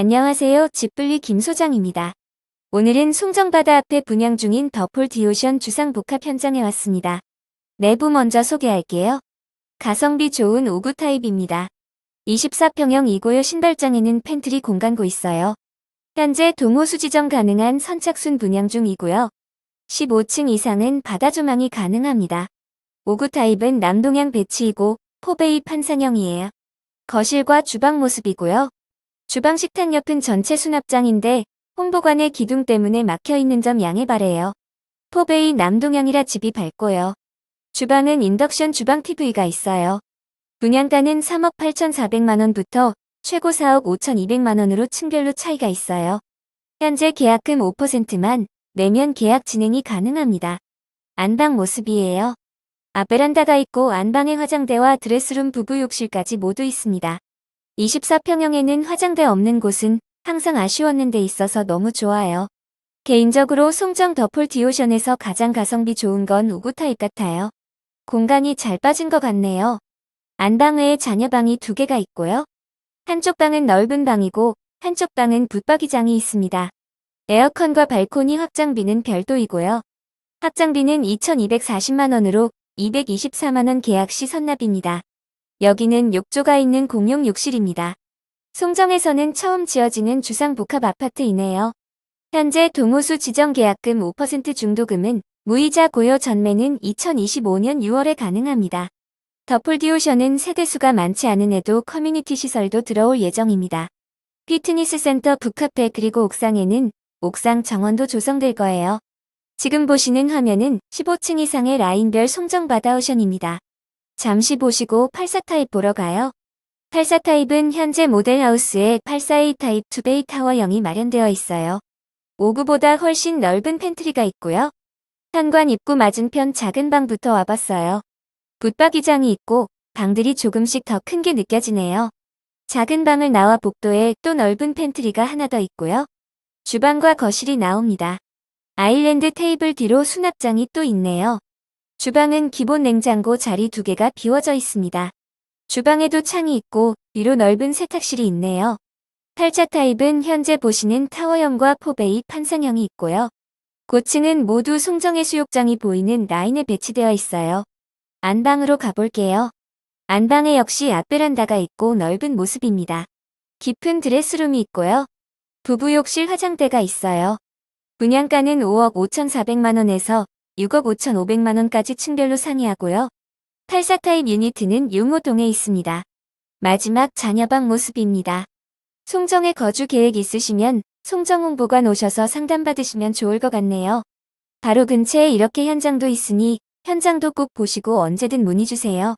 안녕하세요. 집불리 김 소장입니다. 오늘은 송정바다 앞에 분양 중인 더폴 디오션 주상 복합 현장에 왔습니다. 내부 먼저 소개할게요. 가성비 좋은 5구 타입입니다. 24평형 2고요 신발장에는 팬트리 공간고 있어요. 현재 동호수 지정 가능한 선착순 분양 중이고요. 15층 이상은 바다 조망이 가능합니다. 5구 타입은 남동향 배치이고 포베이 판상형이에요. 거실과 주방 모습이고요. 주방 식탁 옆은 전체 수납장인데 홍보관의 기둥 때문에 막혀있는 점 양해 바래요. 포베이 남동향이라 집이 밝고요. 주방은 인덕션 주방 TV가 있어요. 분양가는 3억 8,400만원부터 최고 4억 5,200만원으로 층별로 차이가 있어요. 현재 계약금 5%만 내면 계약 진행이 가능합니다. 안방 모습이에요. 앞베란다가 있고 안방에 화장대와 드레스룸 부부 욕실까지 모두 있습니다. 24평형에는 화장대 없는 곳은 항상 아쉬웠는 데 있어서 너무 좋아요. 개인적으로 송정 더폴 디오션에서 가장 가성비 좋은 건 우구 타입 같아요. 공간이 잘 빠진 것 같네요. 안방 외에 자녀방이 두 개가 있고요. 한쪽 방은 넓은 방이고 한쪽 방은 붙박이장이 있습니다. 에어컨과 발코니 확장비는 별도이고요. 확장비는 2,240만원으로 224만원 계약 시 선납입니다. 여기는 욕조가 있는 공용 욕실입니다. 송정에서는 처음 지어지는 주상 복합 아파트이네요. 현재 동호수 지정 계약금 5% 중도금은 무이자 고요 전매는 2025년 6월에 가능합니다. 더폴디오션은 세대수가 많지 않은 애도 커뮤니티 시설도 들어올 예정입니다. 피트니스 센터 북카페 그리고 옥상에는 옥상 정원도 조성될 거예요. 지금 보시는 화면은 15층 이상의 라인별 송정 바다오션입니다. 잠시 보시고 84 타입 보러 가요. 84 타입은 현재 모델하우스에 842 타입 투베이 타워형이 마련되어 있어요. 5구보다 훨씬 넓은 팬트리가 있고요. 현관 입구 맞은편 작은 방부터 와봤어요. 붙박이장이 있고 방들이 조금씩 더 큰 게 느껴지네요. 작은 방을 나와 복도에 또 넓은 팬트리가 하나 더 있고요. 주방과 거실이 나옵니다. 아일랜드 테이블 뒤로 수납장이 또 있네요. 주방은 기본 냉장고 자리 두 개가 비워져 있습니다. 주방에도 창이 있고 위로 넓은 세탁실이 있네요. 8차 타입은 현재 보시는 타워형과 포베이 판상형이 있고요. 고층은 모두 송정의 수욕장이 보이는 라인에 배치되어 있어요. 안방으로 가볼게요. 안방에 역시 앞베란다가 있고 넓은 모습입니다. 깊은 드레스룸이 있고요. 부부 욕실 화장대가 있어요. 분양가는 5억 5,400만원에서 6억 5,500만원까지 층별로 상이하고요. 84 타입 유니트는 용호동에 있습니다. 마지막 자녀방 모습입니다. 송정에 거주 계획 있으시면 송정 홍 보관 오셔서 상담받으시면 좋을 것 같네요. 바로 근처에 이렇게 현장도 있으니 현장도 꼭 보시고 언제든 문의 주세요.